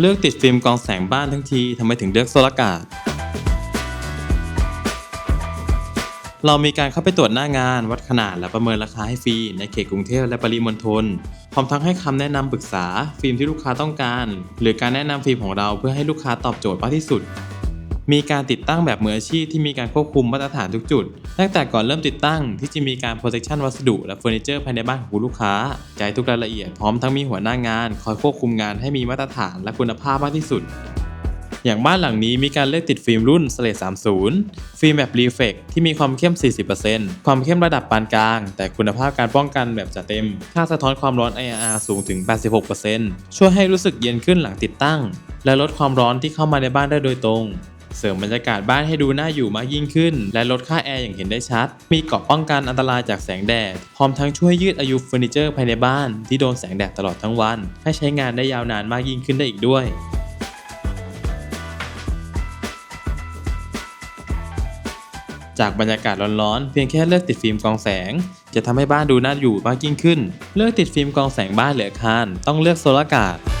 เลือกติดฟิล์มกองแสงบ้านทั้งทีทำไมถึงเลือกโซลาร์การ์ดเรามีการเข้าไปตรวจหน้างาน วัดขนาดและประเมินราคาให้ฟรีในเขตกรุงเทพและปริมณฑลพร้อมทั้งให้คำแนะนำปรึกษา ฟิล์มที่ลูกค้าต้องการ หรือการแนะนำฟิล์มของเราเพื่อให้ลูกค้าตอบโจทย์มากที่สุด มีการติดตั้งแบบมืออาชีพที่มีการควบคุมมาตรฐานทุกจุด ตั้งแต่ก่อนเริ่มติดตั้งที่จะมีการ protection วัสดุและเฟอร์นิเจอร์ภายในบ้านของคุณลูกค้าใจทุกรายละเอียดพร้อมทั้งมีหัวหน้างาน คอยควบคุมงานให้มีมาตรฐานและคุณภาพมากที่สุด อย่างบ้านหลังนี้มีการเลือกติดฟิล์มรุ่น s l a t 30 ฟิล์มแบบรีเฟกที่มีความเข้ม 40%ความเข้มระดับปานกลาง แต่คุณภาพการป้องกันแบบจัดเต็ม ค่าสะท้อนความร้อน IR สูงถึง 86%ช่วยให้รู้สึกเย็นขึ้นหลังติดตั้ง และลดความร้อนที่เข้ามาในบ้านได้โดยตรง เสริมบรรยากาศบ้านให้ดูน่าอยู่มากยิ่งขึ้น และลดค่าแอร์อย่างเห็นได้ชัด มีเกราะป้องกันอันตรายจากแสงแดด พร้อมทั้งช่วยยืดอายุเฟอร์นิเจอร์ภายในบ้าน ที่โดนแสงแดดตลอดทั้งวัน ให้ใช้งานได้ยาวนานมากยิ่งขึ้นได้อีกด้วยจากบรรยากาศร้อนๆ เพียงแค่เลือกติดฟิล์มกองแสง จะทำให้บ้านดูน่าอยู่มากยิ่งขึ้น เลือกติดฟิล์มกองแสงบ้านหรืออาคารต้องเลือกโซลาร์การ์ด